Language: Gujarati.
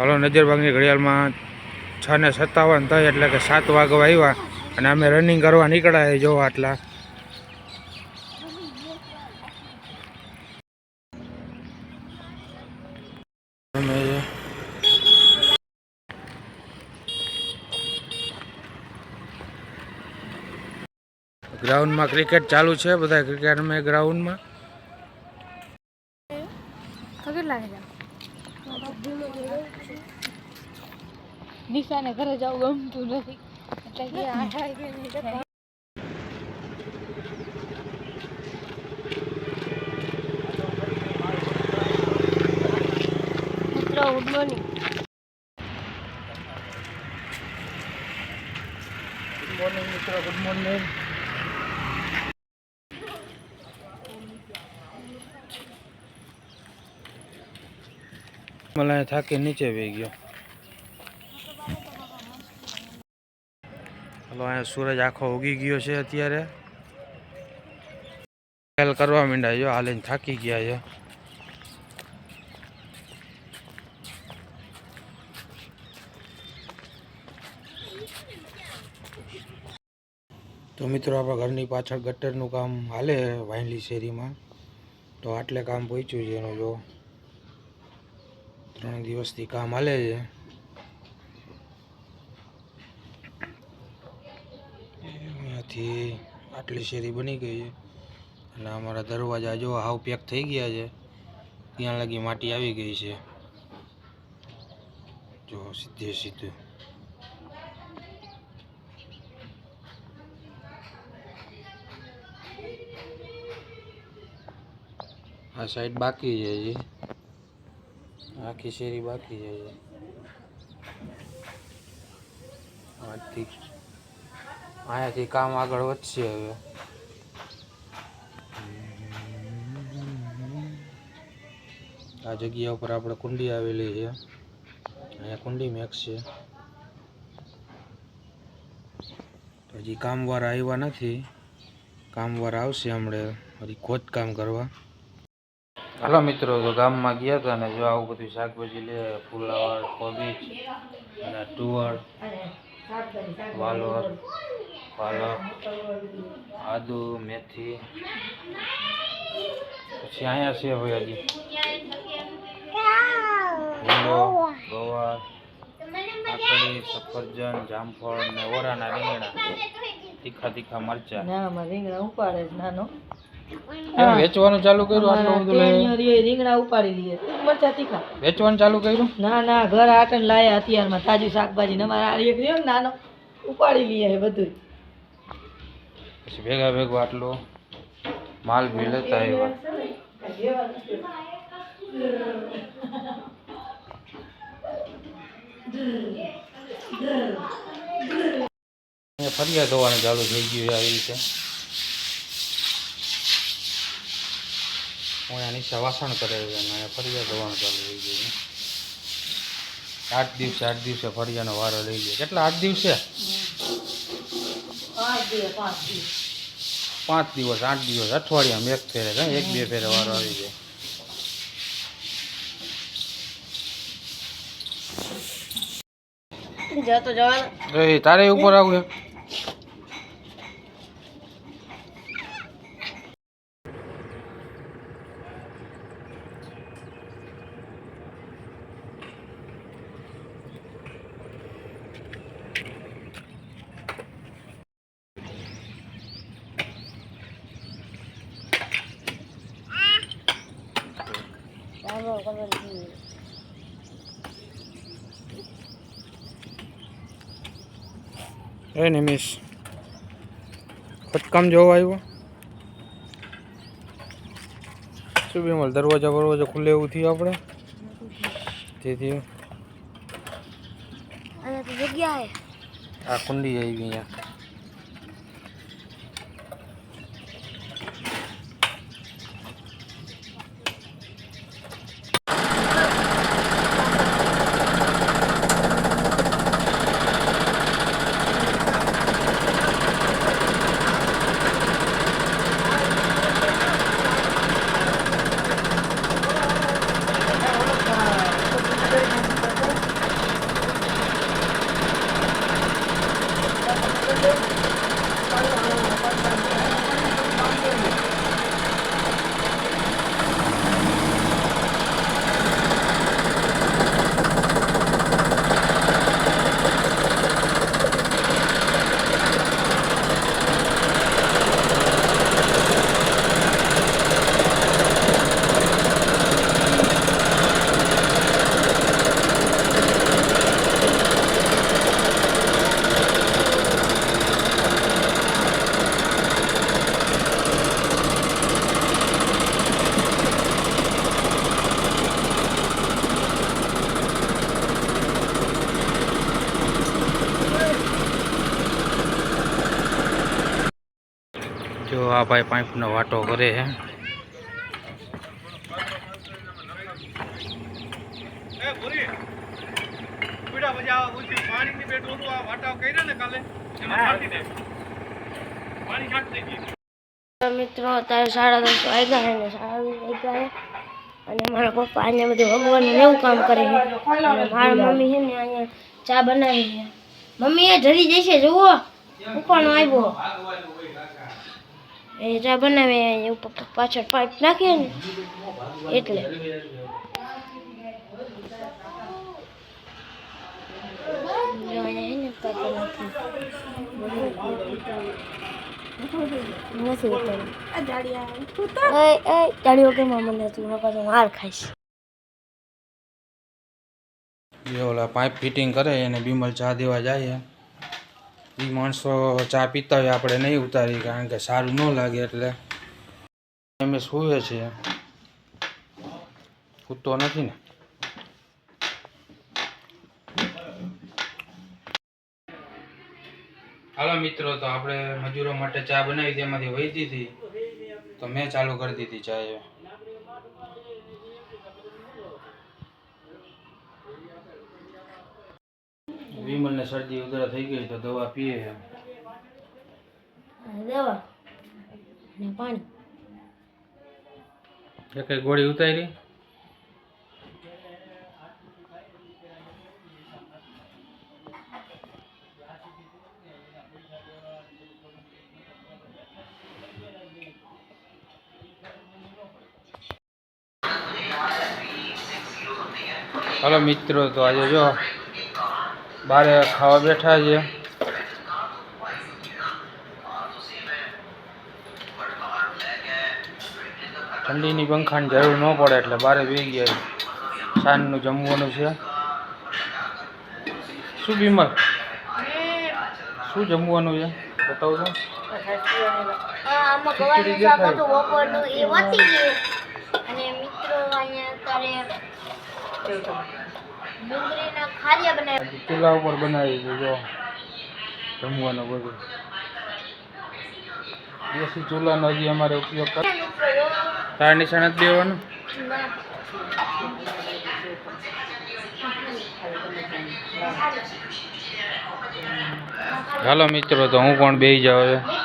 હાલો નજરબાગની ઘડિયાળમાં છ ને સત્તાવન થઈ એટલે કે સાત વાગવા આવ્યા અને અમે રનિંગ કરવા નીકળ્યા જો આટલા. અમે ગ્રાઉન્ડમાં ક્રિકેટ ચાલુ છે, બધા ક્રિકેટ રમે ગ્રાઉન્ડમાં તો કેટલા છે નિશાને ઘરે જવું ગમતું નથી. એટલે કે આઠ ગુડ મોર્નિંગ ગુડ મોર્નિંગ મિત્રો ગુડ મોર્નિંગ મને થાકી નીચે વહી ગયો. હલો અહીંયા સૂરજ આખો ઉગી ગયો છે અત્યારે. ખેલ કરવા માંડ્યા જો હાલીને થાકી ગયા છે. તો મિત્રો, આપણા ઘરની પાછળ ગટરનું કામ હાલે વાયલી શેરીમાં. તો આટલે કામ પહોંચ્યું છે એનું જો. ત્રણ દિવસથી કામ હાલે છે. અહીંયાથી આટલી શેરી બની ગઈ છે. અને અમારા દરવાજા જો હાવ પેક થઈ ગયા છે. ત્યાં લગી માટી આવી ગઈ છે. જો સીધે સીધું. આ સાઈડ બાકી છે હજી. આખી શેરી બાકી છે. હજી આથી અહીંયાથી કામ આગળ વધશે હવે. આ જગ્યા ઉપર આપણે કુંડી આવેલી છે. અહીંયા કુંડી મેક્સ છે. હજી કામવાળા આવ્યા નથી. કામવાળા આવશે હમણાં. હજી ખોદકામ કરવા. હાલો મિત્રો, તો ગામમાં ગયા હતા ને જો આવું બધું શાકભાજી લે ફુલાવર કોબીજ અને તુવર, વાલોર, પાલક, આદુ, મેથી. પછી અહીંયા છે ભાઈ હજી. લીલો ગવાર, કાકડી, સફરજન, જામફળ ને ઓરાના રીંગણા. તીખા તીખા મરચા. રીંગણા ઉપાડે નાનો. વેચવાનું ચાલુ કર્યું આટલું બધું લઈને રીંગણા ઉપાડી લઈએ મરચા તીખા. વેચવાનું ચાલુ કર્યું? ના ના ઘર આટન લાયા અત્યારમાં. તાજી શાકભાજી અમારા આ એક રહ્યો નાનો ઉપાડી લઈએ છે બધું પછી ભેગા ભેગો આટલો માલ બી લેતા આવ્યા ફરિયાદ હોવાનું ચાલુ થઈ ગયું આવી રીતે. હું એની નીચે વાસણ કરે છે અને ફરિયા હોવાનું ચાલુ થઈ ગયું આઠ દિવસે આઠ દિવસે ફરિયાનો વારો લઈ ગયો. કેટલા આઠ દિવસે? પાંચ દિવસ આઠ દિવસ. અઠવાડિયામાં એક ફેરે એક બે ફેરે વારો આવી જાય. જતો જવાનું. તારે ઉપર આવું એ નિમિષ. ખોટકામ જોવા આવ્યો? શું બીમલ દરવાજા બરવાજા ખુલ્લે એવું થયું આપણે? તે થયું અહીંયા તો જગ્યા આ કુંડી આવી અહીંયા. ભાઈ પાઇપનો વાટો કરે છે. મિત્રો અત્યારે સાડા દસ વાગ્યા છે ને સાડા દસ વાગ્યા છે. અને મારા પપ્પા અહીંયા બધું ભગવાનનું એવું કામ કરે છે. અને મારા મમ્મી છે ને અહીંયા ચા બનાવી છે. મમ્મી એ જરી જશે જુઓ. ઉપરનો આવ્યો એ બનાવે ઉપર પાછળ પાઇપ નાખે ને. એટલે. જાડીઓ કેમ મને તું નકર હાર ખાઈશ. જે ઓલા પાઇપ ફિટિંગ કરે એને બીમલ ચા દેવા જાય. એ માણસો ચા પીતા હોય, આપણે નહીં ઉતારી કારણ કે સારું ન લાગે એટલે. અમે સૂવે છે સૂતો નથી ને. હાલો મિત્રો, તો આપણે મજૂરો માટે ચા બનાવી તેમાંથી વહી દીધી. તો મેં ચાલુ કરી દીધી ચા એ. વિમલને શરદી ઉધરા થઈ ગઈ તો દવા પીએ એમ. દવા ને પાણી. એક ગોળી ઉતારી? હાલો મિત્રો તો આજે જો બારે ખાવા બેઠા છે. ઠંડીની પંખાની જરૂર ન પડે એટલે બારે બે ગયા સાંજનું જમવાનું છે. શું બીમાર? શું જમવાનું છે? બતાવું છું ખીચડી જે શાક હતું બપોરનું એ વધી ગયું. અને મિત્રો અહીંયા અત્યારે ડુંગળીના ખારિયા બનાવ્યા. ચૂલા ઉપર બનાવી છે જો. જમવાનું બધું. દેશી ચૂલાનો હજી અમારે ઉપયોગ કર તાર નિશાન જ દેવાનું? હાલો ચાલો મિત્રો તો હું પણ બેસી જાઉં મિત્રો